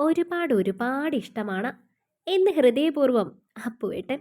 ഒരുപാട് ഒരുപാട് ഇഷ്ടമാണ് എന്ന് ഹൃദയപൂർവം അപ്പുവേട്ടൻ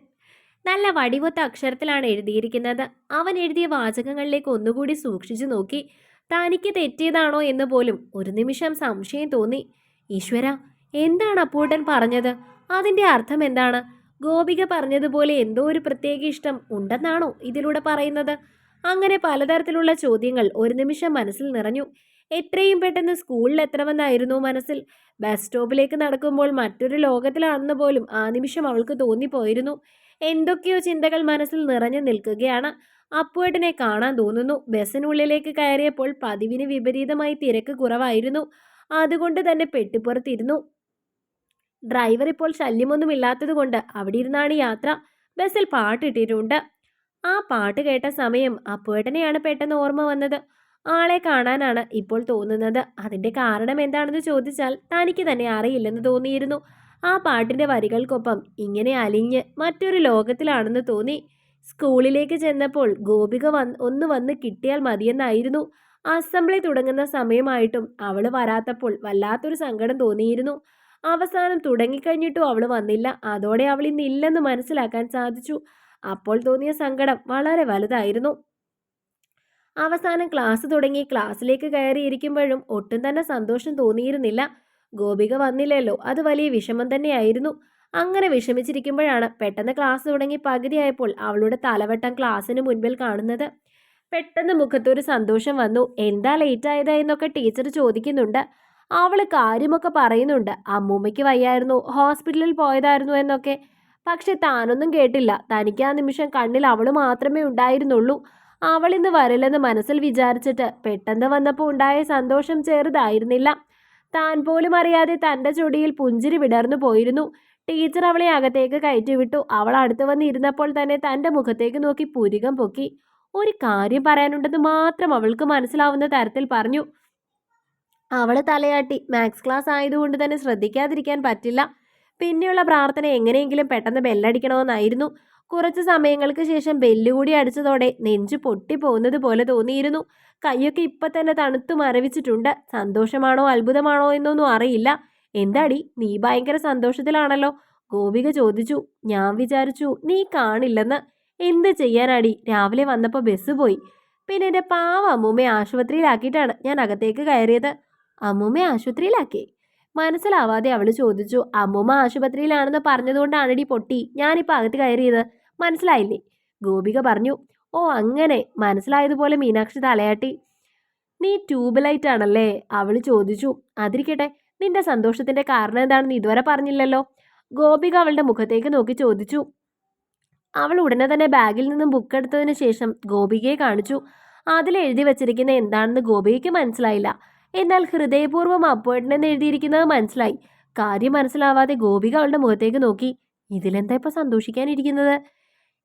നല്ല വടിവൊത്ത അക്ഷരത്തിലാണ് എഴുതിയിരിക്കുന്നത്. അവൻ എഴുതിയ വാചകങ്ങളിലേക്ക് ഒന്നുകൂടി സൂക്ഷിച്ചു നോക്കി. തനിക്ക് തെറ്റിയതാണോ എന്ന് പോലും ഒരു നിമിഷം സംശയം തോന്നി. ഈശ്വര എന്താണ് അപ്പൂട്ടൻ പറഞ്ഞത്? അതിന്റെ അർത്ഥം എന്താണ്? ഗോപിക പറഞ്ഞതുപോലെ എന്തോ ഒരു പ്രത്യേക ഇഷ്ടം ഉണ്ടെന്നാണോ ഇതിലൂടെ പറയുന്നത്? അങ്ങനെ പലതരത്തിലുള്ള ചോദ്യങ്ങൾ ഒരു നിമിഷം മനസ്സിൽ നിറഞ്ഞു. എത്രയും പെട്ടെന്ന് സ്കൂളിൽ എത്തണമെന്നായിരുന്നു മനസ്സിൽ. ബസ് സ്റ്റോപ്പിലേക്ക് നടക്കുമ്പോൾ മറ്റൊരു ലോകത്തിലാണെന്ന് പോലും ആ നിമിഷം അവൾക്ക് തോന്നിപ്പോയിരുന്നു. എന്തൊക്കെയോ ചിന്തകൾ മനസ്സിൽ നിറഞ്ഞു നിൽക്കുകയാണ്. അപ്പുവേട്ടനെ കാണാൻ തോന്നുന്നു. ബസ്സിനുള്ളിലേക്ക് കയറിയപ്പോൾ പതിവിന് വിപരീതമായി തിരക്ക് കുറവായിരുന്നു. അതുകൊണ്ട് തന്നെ പെട്ടിപ്പുറത്തിരുന്നു. ഡ്രൈവർ ഇപ്പോൾ ശല്യമൊന്നുമില്ലാത്തതുകൊണ്ട് അവിടെ ഇരുന്നാണ് യാത്ര. ബസ്സിൽ പാട്ടിട്ടിട്ടുണ്ട്. ആ പാട്ട് കേട്ട സമയം അപ്പുവേട്ടനെയാണ് പെട്ടെന്ന് ഓർമ്മ വന്നത്. ആളെ കാണാനാണ് ഇപ്പോൾ തോന്നുന്നത്. അതിന്റെ കാരണം എന്താണെന്ന് ചോദിച്ചാൽ തനിക്ക് തന്നെ അറിയില്ലെന്ന് തോന്നിയിരുന്നു. ആ പാട്ടിന്റെ വരികൾക്കൊപ്പം ഇങ്ങനെ അലിഞ്ഞ് മറ്റൊരു ലോകത്തിലാണെന്ന് തോന്നി. സ്കൂളിലേക്ക് ചെന്നപ്പോൾ ഗോപിക വന്ന് ഒന്ന് വന്ന് കിട്ടിയാൽ മതിയെന്നായിരുന്നു. അസംബ്ലി തുടങ്ങുന്ന സമയമായിട്ടും അവൾ വരാത്തപ്പോൾ വല്ലാത്തൊരു സങ്കടം തോന്നിയിരുന്നു. അവസാനം തുടങ്ങിക്കഴിഞ്ഞിട്ടും അവൾ വന്നില്ല. അതോടെ അവൾ ഇന്നില്ലെന്ന് മനസ്സിലാക്കാൻ സാധിച്ചു. അപ്പോൾ തോന്നിയ സങ്കടം വളരെ വലുതായിരുന്നു. അവസാനം ക്ലാസ് തുടങ്ങി. ക്ലാസ്സിലേക്ക് കയറിയിരിക്കുമ്പോഴും ഒട്ടും തന്നെ സന്തോഷം തോന്നിയിരുന്നില്ല. ഗോപിക വന്നില്ലല്ലോ. അത് വലിയ വിഷമം തന്നെയായിരുന്നു. അങ്ങനെ വിഷമിച്ചിരിക്കുമ്പോഴാണ് പെട്ടെന്ന് ക്ലാസ് തുടങ്ങി പകുതിയായപ്പോൾ അവളുടെ തലവട്ടം ക്ലാസ്സിന് മുൻപിൽ കാണുന്നത്. പെട്ടെന്ന് മുഖത്തൊരു സന്തോഷം വന്നു. എന്താ ലേറ്റ് ആയത് എന്നൊക്കെ ടീച്ചർ ചോദിക്കുന്നുണ്ട്. അവൾ കാര്യമൊക്കെ പറയുന്നുണ്ട്. അമ്മൂമ്മയ്ക്ക് വയ്യായിരുന്നു. ഹോസ്പിറ്റലിൽ പോയതായിരുന്നു എന്നൊക്കെ. പക്ഷെ താനൊന്നും കേട്ടില്ല. തനിക്ക് ആ നിമിഷം കണ്ണിൽ അവൾ മാത്രമേ ഉണ്ടായിരുന്നുള്ളൂ. അവൾ ഇന്ന് വരില്ലെന്ന് മനസ്സിൽ വിചാരിച്ചിട്ട് പെട്ടെന്ന് വന്നപ്പോൾ ഉണ്ടായ സന്തോഷം ചെറുതായിരുന്നില്ല. താൻ പോലും അറിയാതെ തന്റെ ചൊടിയിൽ പുഞ്ചിരി വിടർന്നു പോയിരുന്നു. ടീച്ചർ അവളെ അകത്തേക്ക് കയറ്റിവിട്ടു. അവൾ അടുത്ത് വന്നിരുന്നപ്പോൾ തന്നെ തന്റെ മുഖത്തേക്ക് നോക്കി പുരികം പൊക്കി. ഒരു കാര്യം പറയാനുണ്ടെന്ന് മാത്രം അവൾക്ക് മനസ്സിലാവുന്ന തരത്തിൽ പറഞ്ഞു. അവൾ തലയാട്ടി. മാത്സ് ക്ലാസ് ആയതുകൊണ്ട് തന്നെ ശ്രദ്ധിക്കാതിരിക്കാൻ പറ്റില്ല. പിന്നെയുള്ള പ്രാർത്ഥന എങ്ങനെയെങ്കിലും പെട്ടെന്ന് ബെല്ലടിക്കണമെന്നായിരുന്നു. കുറച്ച് സമയങ്ങൾക്ക് ശേഷം ബെല്ലുകൂടി അടിച്ചതോടെ നെഞ്ചു പൊട്ടിപ്പോകുന്നത് പോലെ തോന്നിയിരുന്നു. കൈയൊക്കെ ഇപ്പൊ തന്നെ തണുത്തു മരവിച്ചിട്ടുണ്ട്. സന്തോഷമാണോ അത്ഭുതമാണോ എന്നൊന്നും അറിയില്ല. എന്താടി നീ ഭയങ്കര സന്തോഷത്തിലാണല്ലോ. ഗോപിക ചോദിച്ചു. ഞാൻ വിചാരിച്ചു നീ കാണില്ലെന്ന്. എന്ത് ചെയ്യാനാടി? രാവിലെ വന്നപ്പോൾ ബസ് പോയി. പിന്നെ എന്റെ പാവ അമ്മൂമ്മയെ ആശുപത്രിയിലാക്കിയിട്ടാണ് ഞാൻ അകത്തേക്ക് കയറിയത്. അമ്മൂമ്മയെ ആശുപത്രിയിലാക്കി? മനസ്സിലാവാതെ അവൾ ചോദിച്ചു അമ്മൂമ്മ ആശുപത്രിയിലാണെന്ന് പറഞ്ഞതുകൊണ്ടാണടി പൊട്ടി. ഞാനിപ്പോൾ അകത്ത് കയറിയത്. മനസ്സിലായില്ലേ? ഗോപിക പറഞ്ഞു ഓ അങ്ങനെ. മനസ്സിലായതുപോലെ മീനാക്ഷി തലയാട്ടി. നീ ട്യൂബ് ലൈറ്റ് ആണല്ലേ? അവൾ ചോദിച്ചു അതിരിക്കട്ടെ. നിന്റെ സന്തോഷത്തിന്റെ കാരണം എന്താണെന്ന് ഇതുവരെ പറഞ്ഞില്ലല്ലോ. ഗോപിക അവളുടെ മുഖത്തേക്ക് നോക്കി ചോദിച്ചു അവൾ ഉടനെ തന്നെ ബാഗിൽ നിന്നും ബുക്ക് എടുത്തതിന് ശേഷം ഗോപികയെ കാണിച്ചു. അതിൽ എഴുതി വെച്ചിരിക്കുന്ന എന്താണെന്ന് ഗോപികയ്ക്ക് മനസ്സിലായില്ല. എന്നാൽ ഹൃദയപൂർവം അപ്പോയിൻമെന്റ് എഴുതിയിരിക്കുന്നത് മനസ്സിലായി. കാര്യം മനസ്സിലാവാതെ ഗോപിക അവളുടെ മുഖത്തേക്ക് നോക്കി. ഇതിലെന്താ ഇപ്പൊ സന്തോഷിക്കാനിരിക്കുന്നത്?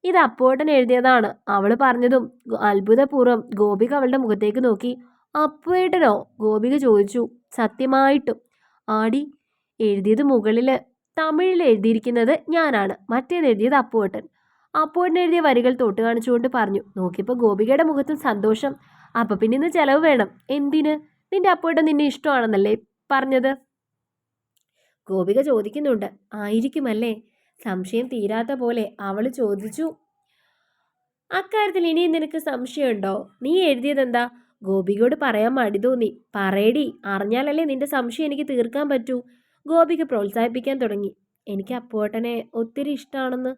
ഇത് അപ്പോട്ടൻ എഴുതിയതാണ്. അവൾ പറഞ്ഞതും അത്ഭുതപൂർവം ഗോപിക അവളുടെ മുഖത്തേക്ക് നോക്കി. അപ്പുവേട്ടനോ ഗോപിക ചോദിച്ചു. സത്യമായിട്ടും. ആടി എഴുതിയത് മുകളിൽ തമിഴിൽ എഴുതിയിരിക്കുന്നത് ഞാനാണ്. മറ്റേത് എഴുതിയത് അപ്പുവേട്ടൻ അപ്പുവേട്ടൻ എഴുതിയ വരികൾ തൊട്ട് കാണിച്ചുകൊണ്ട് പറഞ്ഞു. നോക്കിയപ്പോൾ ഗോപികയുടെ മുഖത്തും സന്തോഷം. അപ്പം പിന്നെ ഇന്ന് ചെലവ് വേണം. എന്തിന്? നിന്റെ അപ്പുവേട്ടൻ നിന്നെ ഇഷ്ടമാണെന്നല്ലേ പറഞ്ഞത്? ഗോപിക ചോദിക്കുന്നുണ്ട്. ആയിരിക്കുമല്ലേ? സംശയം തീരാത്ത പോലെ അവൾ ചോദിച്ചു. അക്കാര്യത്തിൽ ഇനിയും നിനക്ക് സംശയമുണ്ടോ? നീ എഴുതിയതെന്താ? ഗോപികയോട് പറയാൻ മടി തോന്നി. പറയടി അറിഞ്ഞാലല്ലേ നിന്റെ സംശയം എനിക്ക് തീർക്കാൻ പറ്റൂ. ഗോപിക പ്രോത്സാഹിപ്പിക്കാൻ തുടങ്ങി. എനിക്ക് അപ്പോട്ടനെ ഒത്തിരി ഇഷ്ടമാണെന്ന്.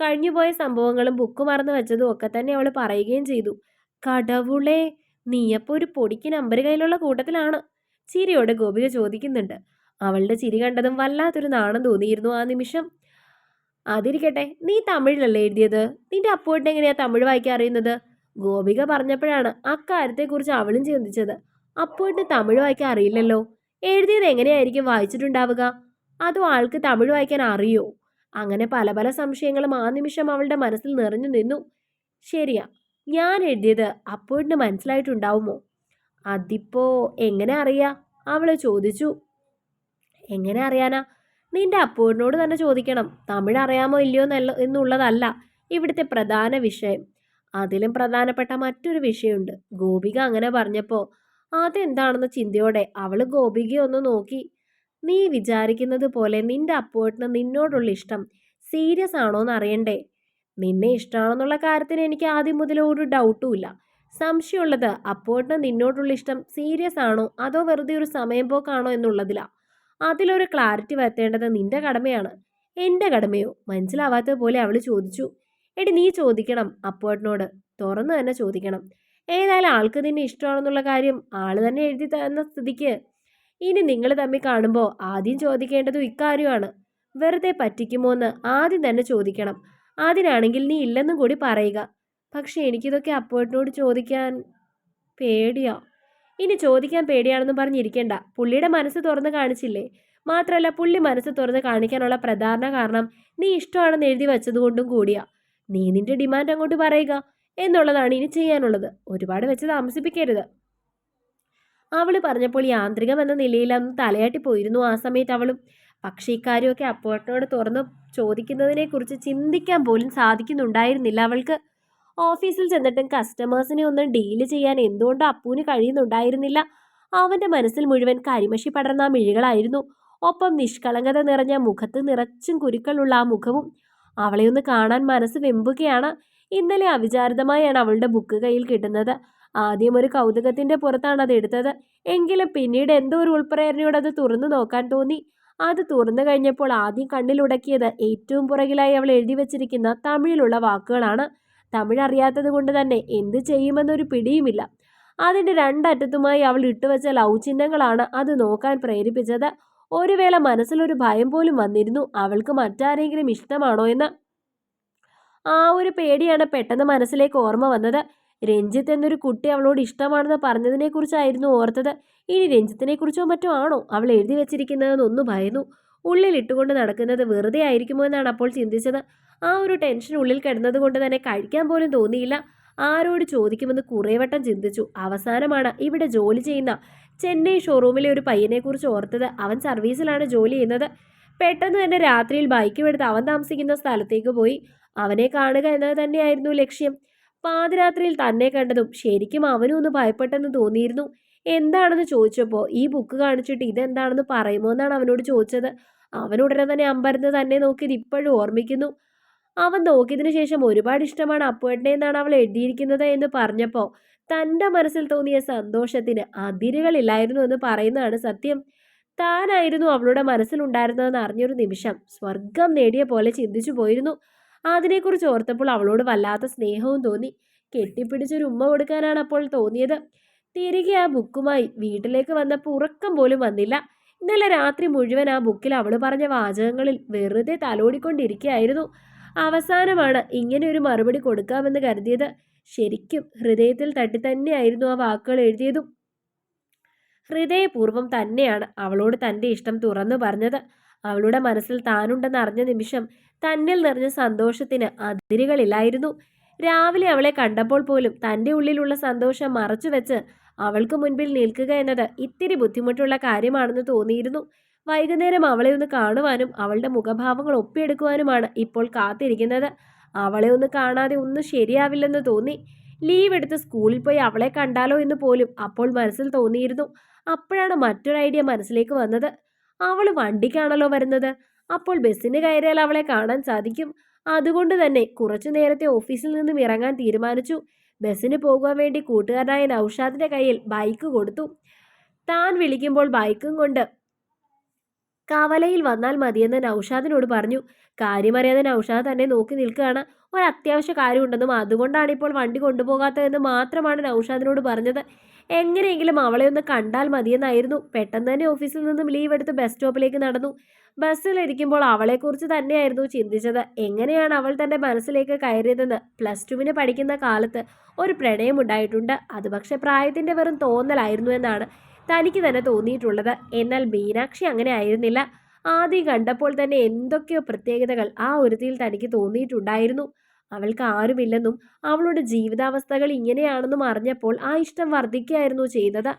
കഴിഞ്ഞുപോയ സംഭവങ്ങളും ബുക്ക് മറന്നു വെച്ചതും ഒക്കെ തന്നെ അവൾ പറയുകയും ചെയ്തു. കടവുളെ നീയപ്പോൾ ഒരു പൊടിക്ക് നമ്പർ കയ്യിലുള്ള കൂട്ടത്തിലാണ്. ചിരിയോട് ഗോപിക ചോദിക്കുന്നുണ്ട്. അവളുടെ ചിരി കണ്ടതും വല്ലാത്തൊരു നാണം തോന്നിയിരുന്നു ആ നിമിഷം. അതിരിക്കട്ടെ നീ തമിഴിലല്ലേ എഴുതിയത്? നിന്റെ അപ്പോട്ട് എങ്ങനെയാ തമിഴ് വായിക്കാൻ അറിയുന്നത്? ഗോപിക പറഞ്ഞപ്പോഴാണ് അക്കാര്യത്തെക്കുറിച്ച് അവളും ചിന്തിച്ചത്. അപ്പോട്ട് തമിഴ് വായിക്കാൻ അറിയില്ലല്ലോ. എഴുതിയത് എങ്ങനെയായിരിക്കും വായിച്ചിട്ടുണ്ടാവുക? അതോ ആൾക്ക് തമിഴ് വായിക്കാൻ അറിയോ? അങ്ങനെ പല പല സംശയങ്ങളും ആ നിമിഷം അവളുടെ മനസ്സിൽ നിറഞ്ഞു നിന്നു. ശരിയാ ഞാൻ എഴുതിയത് അപ്പോഴിന് മനസ്സിലായിട്ടുണ്ടാവുമോ? അതിപ്പോ എങ്ങനെ അറിയാ? അവൾ ചോദിച്ചു. എങ്ങനെ അറിയാനാ? നിന്റെ അപ്പോഴിനോട് തന്നെ ചോദിക്കണം. തമിഴ് അറിയാമോ ഇല്ലയോ എന്നല്ല എന്നുള്ളതല്ല ഇവിടുത്തെ പ്രധാന വിഷയം. അതിലും പ്രധാനപ്പെട്ട മറ്റൊരു വിഷയമുണ്ട്. ഗോപിക അങ്ങനെ പറഞ്ഞപ്പോൾ അതെന്താണെന്ന് ചിന്തയോടെ അവൾ ഗോപികയെ ഒന്ന് നോക്കി. നീ വിചാരിക്കുന്നത് പോലെ നിന്റെ അപ്പോഴിന് നിന്നോടുള്ള ഇഷ്ടം സീരിയസ് ആണോ എന്ന് അറിയണ്ടേ? നിന്നെ ഇഷ്ടമാണെന്നുള്ള കാര്യത്തിന് എനിക്ക് ആദ്യം മുതൽ ഒരു ഡൗട്ടും ഇല്ല. സംശയമുള്ളത് അപ്പോട്ടിന് നിന്നോടുള്ള ഇഷ്ടം സീരിയസ് ആണോ അതോ വെറുതെ ഒരു സമയം പോക്കാണോ എന്നുള്ളതിലാ. അതിലൊരു ക്ലാരിറ്റി വരുത്തേണ്ടത് നിന്റെ കടമയാണ്. എന്റെ കടമയോ? മനസ്സിലാവാത്ത പോലെ അവൾ ചോദിച്ചു. എടി നീ ചോദിക്കണം അപ്പോട്ടിനോട്. തുറന്നു തന്നെ ചോദിക്കണം. ഏതായാലും ആൾക്ക് നിന്നെ ഇഷ്ടമാണെന്നുള്ള കാര്യം ആൾ തന്നെ എഴുതി തന്ന സ്ഥിതിക്ക്. ഇനി നിങ്ങൾ തമ്മിൽ കാണുമ്പോൾ ആദ്യം ചോദിക്കേണ്ടതും ഇക്കാര്യമാണ്. വെറുതെ പറ്റിക്കുമോ എന്ന് ആദ്യം തന്നെ ചോദിക്കണം. അതിനാണെങ്കിൽ നീ ഇല്ലെന്നും കൂടി പറയുക. പക്ഷെ എനിക്കിതൊക്കെ അപ്പോട്ടിനോട് ചോദിക്കാൻ പേടിയാ. ഇനി ചോദിക്കാൻ പേടിയാണെന്ന് പറഞ്ഞിരിക്കേണ്ട. പുള്ളിയുടെ മനസ്സ് തുറന്ന് കാണിച്ചില്ലേ? മാത്രമല്ല പുള്ളി മനസ്സ് തുറന്ന് കാണിക്കാനുള്ള പ്രധാന കാരണം നീ ഇഷ്ടമാണെന്ന് എഴുതി വെച്ചതുകൊണ്ടും കൂടിയാ. നീ നിന്റെ ഡിമാൻഡ് അങ്ങോട്ട് പറയുക എന്നുള്ളതാണ് ഇനി ചെയ്യാനുള്ളത്. ഒരുപാട് വെച്ച് താമസിപ്പിക്കരുത്. അവൾ പറഞ്ഞപ്പോൾ യാന്ത്രികം എന്ന നിലയിൽ അന്ന് തലയാട്ടി പോയിരുന്നു. ആ സമയത്ത് അവളും പക്ഷേ ഇക്കാര്യമൊക്കെ അപ്പോട്ടോട് തുറന്ന് ചോദിക്കുന്നതിനെക്കുറിച്ച് ചിന്തിക്കാൻ പോലും സാധിക്കുന്നുണ്ടായിരുന്നില്ല. അവൾക്ക് ഓഫീസിൽ ചെന്നിട്ടും കസ്റ്റമേഴ്സിനെ ഒന്നും ഡീൽ ചെയ്യാൻ എന്തുകൊണ്ട് അപ്പൂന് കഴിയുന്നുണ്ടായിരുന്നില്ല. അവന്റെ മനസ്സിൽ മുഴുവൻ കരിമഷി പടർന്ന മിഴികളായിരുന്നു. ഒപ്പം നിഷ്കളങ്കത നിറഞ്ഞ മുഖത്ത് നിറച്ചും കുരുക്കളുള്ള ആ മുഖവും അവളെ ഒന്ന് കാണാൻ മനസ്സ് വെമ്പുകയാണ്. ഇന്നലെ അവിചാരിതമായാണ് അവളുടെ ബുക്ക് കയ്യിൽ കിട്ടുന്നത്. ആദ്യം ഒരു കൗതുകത്തിന്റെ പുറത്താണ് അത് എടുത്തത്. എങ്കിലും പിന്നീട് എന്തോ ഒരു ഉൾപ്രേരണയോട് അത് തുറന്നു നോക്കാൻ തോന്നി. അത് തുറന്നു കഴിഞ്ഞപ്പോൾ ആദ്യം കണ്ണിലുടക്കിയത് ഏറ്റവും പുറകിലായി അവൾ എഴുതി വച്ചിരിക്കുന്ന തമിഴിലുള്ള വാക്കുകളാണ്. തമിഴ് അറിയാത്തത് കൊണ്ട് തന്നെ എന്ത് ചെയ്യുമെന്നൊരു പിടിയുമില്ല. അതിന്റെ രണ്ടറ്റത്തുമായി അവൾ ഇട്ടുവച്ച ലവ് ചിഹ്നങ്ങളാണ് അത് നോക്കാൻ പ്രേരിപ്പിച്ചത്. ഒരു വേള മനസ്സിലൊരു ഭയം പോലും വന്നിരുന്നു. അവൾക്ക് മറ്റാരെങ്കിലും ഇഷ്ടമാണോ എന്ന്. ആ ഒരു പേടിയാണ് പെട്ടെന്ന് മനസ്സിലേക്ക് ഓർമ്മ വന്നത്. രഞ്ജിത്ത് എന്നൊരു കുട്ടി അവളോട് ഇഷ്ടമാണെന്ന് പറഞ്ഞതിനെക്കുറിച്ചായിരുന്നു ഓർത്തത്. ഇനി രഞ്ജിത്തിനെക്കുറിച്ചോ മറ്റോ ആണോ അവൾ എഴുതി വെച്ചിരിക്കുന്നതെന്നൊന്നു ഭയന്നു. ഉള്ളിൽ ഇട്ടുകൊണ്ട് നടക്കുന്നത് വെറുതെ ആയിരിക്കുമോ എന്നാണ് അപ്പോൾ ചിന്തിച്ചത്. ആ ഒരു ടെൻഷൻ ഉള്ളിൽ കിടന്നത് കൊണ്ട് തന്നെ കഴിക്കാൻ പോലും തോന്നിയില്ല. ആരോട് ചോദിക്കുമെന്ന് കുറേ വട്ടം ചിന്തിച്ചു. അവസാനമാണ് ഇവിടെ ജോലി ചെയ്യുന്ന ചെന്നൈ ഷോറൂമിലെ ഒരു പയ്യനെക്കുറിച്ച് ഓർത്തത്. അവൻ സർവീസിലാണ് ജോലി ചെയ്യുന്നത്. പെട്ടെന്ന് തന്നെ രാത്രിയിൽ ബൈക്കും എടുത്ത് അവൻ താമസിക്കുന്ന സ്ഥലത്തേക്ക് പോയി. അവനെ കാണുക എന്നത് തന്നെയായിരുന്നു ലക്ഷ്യം. പാതിരാത്രിയിൽ തന്നെ കണ്ടതും ശരിക്കും അവനും ഒന്ന് ഭയപ്പെട്ടെന്ന് തോന്നിയിരുന്നു. എന്താണെന്ന് ചോദിച്ചപ്പോൾ ഈ ബുക്ക് കാണിച്ചിട്ട് ഇതെന്താണെന്ന് പറയുമോ എന്നാണ് അവനോട് ചോദിച്ചത്. അവൻ ഉടനെ തന്നെ അമ്പരന്ന് തന്നെ നോക്കിയത് ഇപ്പോഴും ഓർമ്മിക്കുന്നു. അവൻ നോക്കിയതിനു ശേഷം ഒരുപാട് ഇഷ്ടമാണ് അപ്പുവേട്ടനെ എന്നാണ് അവൾ എഴുതിയിരിക്കുന്നത് എന്ന് പറഞ്ഞപ്പോൾ തന്റെ മനസ്സിൽ തോന്നിയ സന്തോഷത്തിന് അതിരുകളില്ലായിരുന്നു എന്ന് പറയുന്നതാണ് സത്യം. താനായിരുന്നു അവളുടെ മനസ്സിലുണ്ടായിരുന്നതെന്ന് അറിഞ്ഞൊരു നിമിഷം സ്വർഗം നേടിയ പോലെ ചിന്തിച്ചു പോയിരുന്നു. അതിനെക്കുറിച്ച് ഓർത്തപ്പോൾ അവളോട് വല്ലാത്ത സ്നേഹവും തോന്നി. കെട്ടിപ്പിടിച്ചൊരു ഉമ്മ കൊടുക്കാനാണ് അപ്പോൾ തോന്നിയത്. തിരികെ ആ ബുക്കുമായി വീട്ടിലേക്ക് വന്നപ്പോൾ ഉറക്കം പോലും വന്നില്ല. ഇന്നലെ രാത്രി മുഴുവൻ ആ ബുക്കിൽ അവൾ പറഞ്ഞ വാചകങ്ങളിൽ വെറുതെ തലോടിക്കൊണ്ടിരിക്കുകയായിരുന്നു. അവസാനമാണ് ഇങ്ങനെ ഒരു മറുപടി കൊടുക്കാമെന്ന് കരുതിയത്. ശരിക്കും ഹൃദയത്തിൽ തട്ടി തന്നെയായിരുന്നു ആ വാക്കുകൾ എഴുതിയതും. ഹൃദയപൂർവം തന്നെയാണ് അവളോട് തന്റെ ഇഷ്ടം തുറന്നു പറഞ്ഞത്. അവളുടെ മനസ്സിൽ താനുണ്ടെന്ന് അറിഞ്ഞ നിമിഷം തന്നിൽ നിറഞ്ഞ സന്തോഷത്തിന് അതിരുകളില്ലായിരുന്നു. രാവിലെ അവളെ കണ്ടപ്പോൾ പോലും തന്റെ ഉള്ളിലുള്ള സന്തോഷം മറച്ചുവെച്ച് അവൾക്ക് മുൻപിൽ നിൽക്കുക എന്നത് ഇത്തിരി ബുദ്ധിമുട്ടുള്ള കാര്യമാണെന്ന് തോന്നിയിരുന്നു. വൈകുന്നേരം അവളെ ഒന്ന് കാണുവാനും അവളുടെ മുഖഭാവങ്ങൾ ഒപ്പിയെടുക്കുവാനുമാണ് ഇപ്പോൾ കാത്തിരിക്കുന്നത്. അവളെ ഒന്ന് കാണാതെ ഒന്നും ശരിയാവില്ലെന്ന് തോന്നി. ലീവ് എടുത്ത് സ്കൂളിൽ പോയി അവളെ കണ്ടാലോ എന്ന് പോലും അപ്പോൾ മനസ്സിൽ തോന്നിയിരുന്നു. അപ്പോഴാണ് മറ്റൊരു ഐഡിയ മനസ്സിലേക്ക് വന്നത്. അവൾ വണ്ടിക്കാണല്ലോ വരുന്നത്. അപ്പോൾ ബസ്സിന് കയറിയാൽ അവളെ കാണാൻ സാധിക്കും. അതുകൊണ്ട് തന്നെ കുറച്ചു നേരത്തെ ഓഫീസിൽ നിന്നും ഇറങ്ങാൻ തീരുമാനിച്ചു. ബസ്സിന് പോകാൻ വേണ്ടി കൂട്ടുകാരനായ നൌഷാദിന്റെ കയ്യിൽ ബൈക്ക് കൊടുത്തു. താൻ വിളിക്കുമ്പോൾ ബൈക്കും കൊണ്ട് കവലയിൽ വന്നാൽ മതിയെന്ന് നൌഷാദിനോട് പറഞ്ഞു. കാര്യമറിയാതെ നൌഷാദ് തന്നെ നോക്കി നിൽക്കുകയാണ്. ഒരത്യാവശ്യ കാര്യമുണ്ടെന്നും അതുകൊണ്ടാണ് ഇപ്പോൾ വണ്ടി കൊണ്ടുപോകാത്തതെന്ന് മാത്രമാണ് നൌഷാദിനോട് പറഞ്ഞത്. എങ്ങനെയെങ്കിലും അവളെ ഒന്ന് കണ്ടാൽ മതിയെന്നായിരുന്നു. പെട്ടെന്ന് തന്നെ ഓഫീസിൽ നിന്നും ലീവ് എടുത്ത് ബസ് സ്റ്റോപ്പിലേക്ക് നടന്നു. ബസ്സിലിരിക്കുമ്പോൾ അവളെക്കുറിച്ച് തന്നെയായിരുന്നു ചിന്തിച്ചത്. എങ്ങനെയാണ് അവൾ തന്റെ മനസ്സിലേക്ക് കയറിയതെന്ന്? പ്ലസ് ടുവിന് പഠിക്കുന്ന കാലത്ത് ഒരു പ്രണയമുണ്ടായിട്ടുണ്ട്. അത് പക്ഷേ പ്രായത്തിന്റെ വെറും തോന്നലായിരുന്നു എന്നാണ്. തനിക്ക് തന്നെ തോന്നിയിട്ടുള്ളത്. എന്നാൽ മീനാക്ഷി അങ്ങനെ ആയിരുന്നില്ല. ആദ്യം കണ്ടപ്പോൾ തന്നെ എന്തൊക്കെയോ പ്രത്യേകതകൾ ആ ഒരുതിയിൽ തനിക്ക് തോന്നിയിട്ടുണ്ടായിരുന്നു. അവൾക്ക് ആരുമില്ലെന്നും അവളുടെ ജീവിതാവസ്ഥകൾ ഇങ്ങനെയാണെന്നും അറിഞ്ഞപ്പോൾ ആ ഇഷ്ടം വർദ്ധിക്കുകയായിരുന്നു ചെയ്തത്.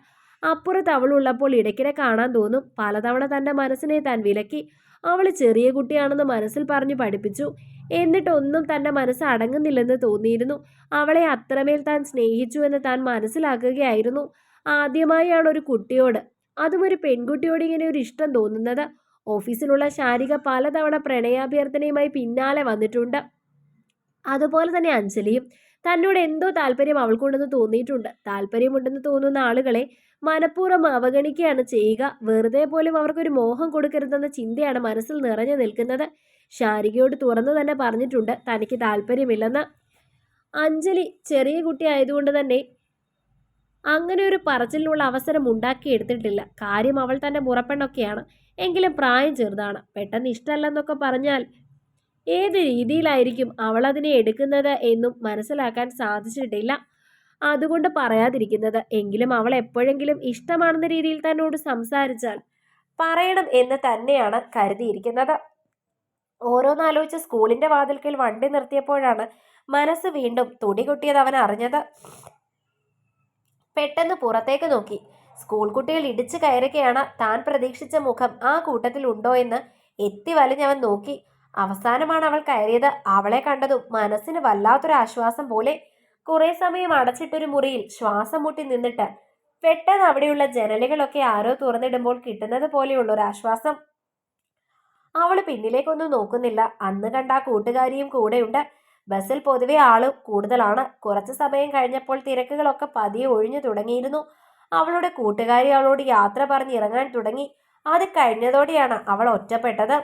അപ്പുറത്ത് അവളുള്ളപ്പോൾ ഇടയ്ക്കിടെ കാണാൻ തോന്നും. പലതവണ തന്റെ മനസ്സിനെ താൻ വിലക്കി. അവൾ ചെറിയ കുട്ടിയാണെന്ന് മനസ്സിൽ പറഞ്ഞു പഠിപ്പിച്ചു. എന്നിട്ടൊന്നും തന്റെ മനസ്സ് അടങ്ങുന്നില്ലെന്ന് തോന്നിയിരുന്നു. അവളെ അത്രമേൽ താൻ സ്നേഹിച്ചു എന്ന് താൻ മനസ്സിലാക്കുകയായിരുന്നു. ആദ്യമായാണ് ഒരു കുട്ടിയോട്. അതും ഒരു പെൺകുട്ടിയോട് ഇങ്ങനെ ഒരു ഇഷ്ടം തോന്നുന്നത്. ഓഫീസിലുള്ള ശാരിക പലതവണ പ്രണയാഭ്യർത്ഥനയുമായി പിന്നാലെ വന്നിട്ടുണ്ട്. അതുപോലെ തന്നെ അഞ്ജലിയും. തന്നോട് എന്തോ താല്പര്യം അവൾക്കുണ്ടെന്ന് തോന്നിയിട്ടുണ്ട്. താല്പര്യമുണ്ടെന്ന് തോന്നുന്ന ആളുകളെ മനഃപൂർവം അവഗണിക്കുകയാണ് ചെയ്യുക. വെറുതെ പോലും അവർക്കൊരു മോഹം കൊടുക്കരുതെന്ന ചിന്തയാണ് മനസ്സിൽ നിറഞ്ഞു നിൽക്കുന്നത്. ശാരികയോട് തുറന്നു തന്നെ പറഞ്ഞിട്ടുണ്ട് തനിക്ക് താല്പര്യമില്ലെന്ന്. അഞ്ജലി ചെറിയ കുട്ടി ആയതുകൊണ്ട് തന്നെ അങ്ങനെ ഒരു പറച്ചിലിനുള്ള അവസരം ഉണ്ടാക്കിയെടുത്തിട്ടില്ല കാര്യം അവൾ തന്റെ മുറപ്പെണ്ണൊക്കെയാണ്. എങ്കിലും പ്രായം ചെറുതാണ്. പെട്ടെന്ന് ഇഷ്ടമല്ലെന്നൊക്കെ പറഞ്ഞാൽ ഏത് രീതിയിലായിരിക്കും അവൾ അതിനെ എടുക്കുന്നത് എന്നും മനസ്സിലാക്കാൻ സാധിച്ചിട്ടില്ല. അതുകൊണ്ട് പറയാതിരിക്കുന്നത് എങ്കിലും അവൾ എപ്പോഴെങ്കിലും ഇഷ്ടമാണെന്ന രീതിയിൽ തന്നോട് സംസാരിച്ചാൽ പറയണം എന്ന് തന്നെയാണ് കരുതിയിരിക്കുന്നത്. ഓരോന്നാലോചിച്ച് സ്കൂളിന്റെ വാതിൽക്കൽ വണ്ടി നിർത്തിയപ്പോഴാണ് മനസ്സ് വീണ്ടും തുടികൊട്ടിയത് അവൻ അറിഞ്ഞത്. പെട്ടെന്ന് പുറത്തേക്ക് നോക്കി. സ്കൂൾ കുട്ടികൾ ഇടിച്ചു കയറുകയാണ് താൻ പ്രതീക്ഷിച്ച മുഖം ആ കൂട്ടത്തിൽ ഉണ്ടോ എന്ന് എത്തി വലിഞ്ഞവൻ നോക്കി. അവസാനമാണ് അവൾ കയറിയത്. അവളെ കണ്ടതും മനസ്സിന് വല്ലാത്തൊരു ആശ്വാസം പോലെ. കുറെ സമയം അടച്ചിട്ടൊരു മുറിയിൽ ശ്വാസം മുട്ടി നിന്നിട്ട് പെട്ടെന്ന് അവിടെയുള്ള ജനലുകളൊക്കെ ആരോ തുറന്നിടുമ്പോൾ കിട്ടുന്നത് പോലെയുള്ള ഒരു ആശ്വാസം. അവൾ പിന്നിലേക്കൊന്നും നോക്കുന്നില്ല. അന്ന് കണ്ട ആ കൂട്ടുകാരിയും കൂടെയുണ്ട്. ബസ്സിൽ പൊതുവെ ആൾ കൂടുതലാണ്. കുറച്ച് സമയം കഴിഞ്ഞപ്പോൾ തിരക്കുകളൊക്കെ പതിയെ ഒഴിഞ്ഞു തുടങ്ങിയിരുന്നു. അവളുടെ കൂട്ടുകാരി അവളോട് യാത്ര പറഞ്ഞ് ഇറങ്ങാൻ തുടങ്ങി. അത് കഴിഞ്ഞതോടെയാണ് അവൾ ഒറ്റപ്പെട്ടത്.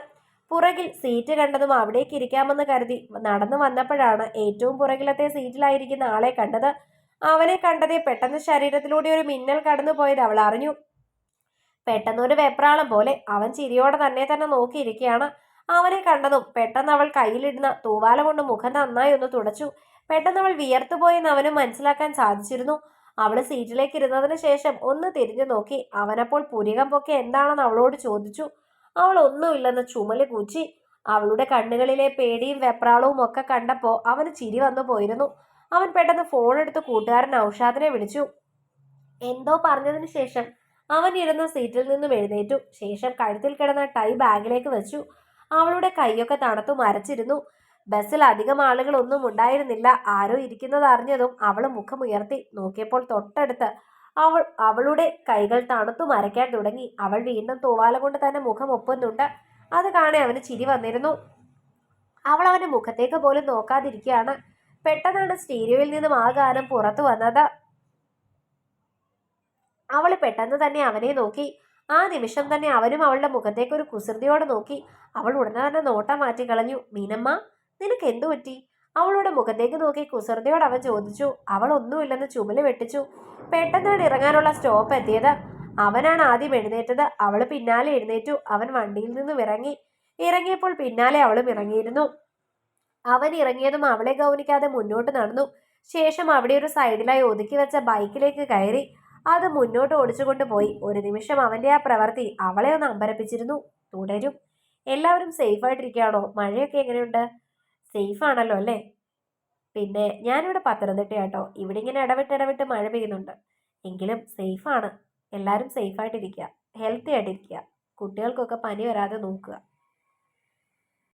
പുറകിൽ സീറ്റ് കണ്ടതും അവിടേക്ക് ഇരിക്കാമെന്ന് കരുതി നടന്നു വന്നപ്പോഴാണ് ഏറ്റവും പുറകിലത്തെ സീറ്റിലായിരിക്കുന്ന ആളെ കണ്ടത്. അവനെ കണ്ടതേ പെട്ടെന്ന് ശരീരത്തിലൂടെ ഒരു മിന്നൽ കടന്നു പോയത് അവൾ അറിഞ്ഞു. പെട്ടെന്നൊരു വെപ്രാളം പോലെ അവൻ ചിരിയോടെ തന്നെ തന്നെ നോക്കിയിരിക്കുകയാണ്. അവനെ കണ്ടതും പെട്ടെന്ന് അവൾ കയ്യിലിടുന്ന തൂവാല കൊണ്ട് മുഖം നന്നായി ഒന്ന് തുടച്ചു. പെട്ടെന്ന് അവൾ വിയർത്തുപോയെന്ന് അവന് മനസ്സിലാക്കാൻ സാധിച്ചിരുന്നു. അവൾ സീറ്റിലേക്ക് ഇരുന്നതിന് ശേഷം ഒന്ന് തിരിഞ്ഞു നോക്കി. അവനപ്പോൾ പുരികം പൊക്കെ എന്താണെന്ന് അവളോട് ചോദിച്ചു. അവൾ ഒന്നുമില്ലെന്ന് ചുമൽ കൂച്ചി. അവളുടെ കണ്ണുകളിലെ പേടിയും വെപ്രാളവും ഒക്കെ കണ്ടപ്പോൾ അവന് ചിരി വന്നു പോയിരുന്നു. അവൻ പെട്ടെന്ന് ഫോൺ എടുത്ത് കൂട്ടുകാരൻ ഔഷാദിനെ വിളിച്ചു. എന്തോ പറഞ്ഞതിന് ശേഷം അവൻ ഇരുന്ന സീറ്റിൽ നിന്നും എഴുന്നേറ്റു. ശേഷം കഴുത്തിൽ കിടന്ന ടൈ ബാഗിലേക്ക് വെച്ചു. അവളുടെ കൈയൊക്കെ തണുത്തു മരച്ചിരുന്നു. ബസ്സിൽ അധികം ആളുകളൊന്നും ഉണ്ടായിരുന്നില്ല. ആരോ ഇരിക്കുന്നത് അറിഞ്ഞതും അവൾ മുഖമുയർത്തി നോക്കിയപ്പോൾ തൊട്ടടുത്ത് അവൾ അവളുടെ കൈകൾ തണുത്തു മരയ്ക്കാൻ തുടങ്ങി. അവൾ വീണ്ടും തൂവാല കൊണ്ട് തന്നെ മുഖം ഒപ്പുന്നുണ്ട്. അത് കാണെ അവന് ചിരി വന്നിരുന്നു. അവൾ അവന്റെ മുഖത്തേക്ക് പോലും നോക്കാതിരിക്കുകയാണ്. പെട്ടെന്നാണ് സ്റ്റീരിയോയിൽ നിന്നും ആ ഗാനം പുറത്തു വന്നത്. അവൾ പെട്ടെന്ന് തന്നെ അവനെ നോക്കി. ആ നിമിഷം തന്നെ അവനും അവളുടെ മുഖത്തേക്ക് ഒരു കുസൃതിയോടെ നോക്കി. അവൾ ഉടനെ തന്നെ നോട്ടം മാറ്റി കളഞ്ഞു. മീനമ്മ നിനക്ക് എന്തു പറ്റി? അവളുടെ മുഖത്തേക്ക് നോക്കി കുസൃതിയോട് അവൻ ചോദിച്ചു. അവൾ ഒന്നുമില്ലെന്ന് ചുമൽ വെട്ടിച്ചു. പെട്ടെന്നാണ് ഇറങ്ങാനുള്ള സ്റ്റോപ്പ് എത്തിയത് അവനാണ് ആദ്യം എഴുന്നേറ്റത്. അവൾ പിന്നാലെ എഴുന്നേറ്റു. അവൻ വണ്ടിയിൽ നിന്നും ഇറങ്ങി. ഇറങ്ങിയപ്പോൾ പിന്നാലെ അവളും ഇറങ്ങിയിരുന്നു. അവൻ ഇറങ്ങിയതും അവളെ ഗൗനിക്കാതെ മുന്നോട്ട് നടന്നു. ശേഷം അവിടെ ഒരു സൈഡിലായി ഒതുക്കി വെച്ച ബൈക്കിലേക്ക് കയറി. അത് മുന്നോട്ട് ഓടിച്ചുകൊണ്ട് പോയി. ഒരു നിമിഷം അവന്റെ ആ പ്രവൃത്തി അവളെ ഒന്ന് അമ്പരപ്പിച്ചിരുന്നു. തുടരും. എല്ലാവരും സേഫ് ആയിട്ടിരിക്കുകയാണോ? മഴയൊക്കെ എങ്ങനെയുണ്ട്? സേഫ് ആണല്ലോ അല്ലേ? പിന്നെ ഞാനിവിടെ പത്തനംതിട്ട കേട്ടോ ഇവിടെ ഇങ്ങനെ ഇടവിട്ട് ഇടവിട്ട് മഴ പെയ്യുന്നുണ്ട്. എങ്കിലും സേഫാണ് എല്ലാവരും സേഫായിട്ടിരിക്കുക ഹെൽത്തി ആയിട്ടിരിക്കുക. കുട്ടികൾക്കൊക്കെ പനി വരാതെ നോക്കുക.